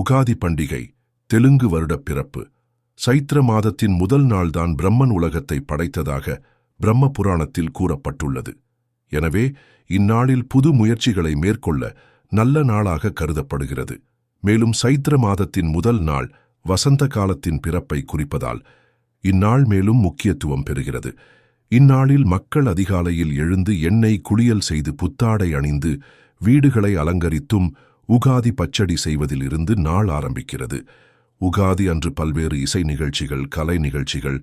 உகாதி பண்டிகை தெலுங்கு வருட பிறப்பு. சைத்திர மாதத்தின் முதல் நாள்தான் பிரம்மன் உலகத்தை படைத்ததாக பிரம்ம புராணத்தில் கூறப்பட்டுள்ளது. எனவே இந்நாளில் புது முயற்சிகளை மேற்கொள்ள நல்ல நாளாக கருதப்படுகிறது. மேலும் சைத்திர மாதத்தின் முதல் நாள் வசந்த காலத்தின் பிறப்பை குறிப்பதால் இந்நாள் மேலும் முக்கியத்துவம் பெறுகிறது. இந்நாளில் மக்கள் அதிகாலையில் எழுந்து எண்ணெய் குளியல் செய்து புத்தாடை அணிந்து வீடுகளை அலங்கரித்தும் உகாதி பச்சடி செய்வதிலிருந்து நாள் ஆரம்பிக்கிறது. உகாதி அன்று பல்வேறு இசை நிகழ்ச்சிகள் கலை நிகழ்ச்சிகள்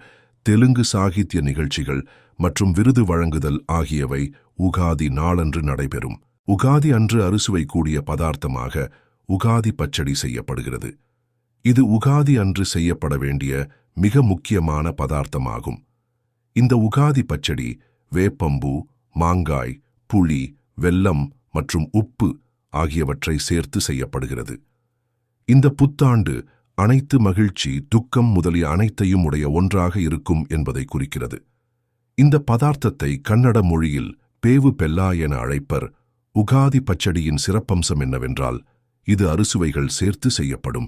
தெலுங்கு சாகித்ய நிகழ்ச்சிகள் மற்றும் விருது வழங்குதல் ஆகியவை உகாதி நாளன்று நடைபெறும். உகாதி அன்று அறுசுவை கூடிய பதார்த்தமாக உகாதி பச்சடி செய்யப்படுகிறது. இது உகாதி அன்று செய்யப்பட வேண்டிய மிக முக்கியமான பதார்த்தமாகும். இந்த உகாதி பச்சடி வேப்பம்பூ மாங்காய் புளி வெல்லம் மற்றும் உப்பு ஆகியவற்றை சேர்த்து செய்யப்படுகிறது. இந்த புத்தாண்டு அனைத்து மகிழ்ச்சி துக்கம் முதலிய அனைத்தையும் உடைய ஒன்றாக இருக்கும் என்பதை குறிக்கிறது. இந்த பதார்த்தத்தை கன்னட மொழியில் பேவு பெல்லா என அழைப்பர் உகாதி பச்சடியின் சிறப்பம்சம் என்னவென்றால் இது அறுசுவைகள் சேர்த்து செய்யப்படும்.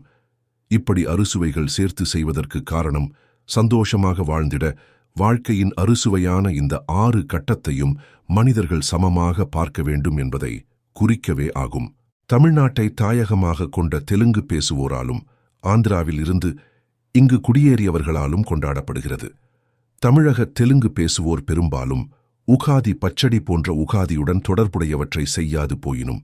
இப்படி அறுசுவைகள் சேர்த்து செய்வதற்கு காரணம் சந்தோஷமாக வாழ்ந்திட வாழ்க்கையின் அறுசுவையான இந்த ஆறு கட்டத்தையும் மனிதர்கள் சமமாக பார்க்க வேண்டும் என்பதை குறிக்கவே ஆகும். தமிழ்நாட்டை தாயகமாக கொண்ட தெலுங்கு பேசுவோராலும் ஆந்திராவில் இருந்து இங்கு குடியேறியவர்களாலும் கொண்டாடப்படுகிறது. தமிழக தெலுங்கு பேசுவோர் பெரும்பாலும் உகாதி பச்சடி போன்ற உகாதியுடன் தொடர்புடையவற்றை செய்யாது போயினும்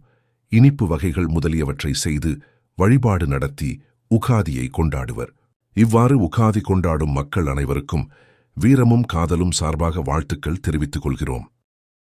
இனிப்பு வகைகள் முதலியவற்றை செய்து வழிபாடு நடத்தி உகாதியை கொண்டாடுவர். இவ்வாறு உகாதி கொண்டாடும் மக்கள் அனைவருக்கும் வீரமும் காதலும் சார்பாக வாழ்த்துக்கள் தெரிவித்துக் கொள்கிறோம்.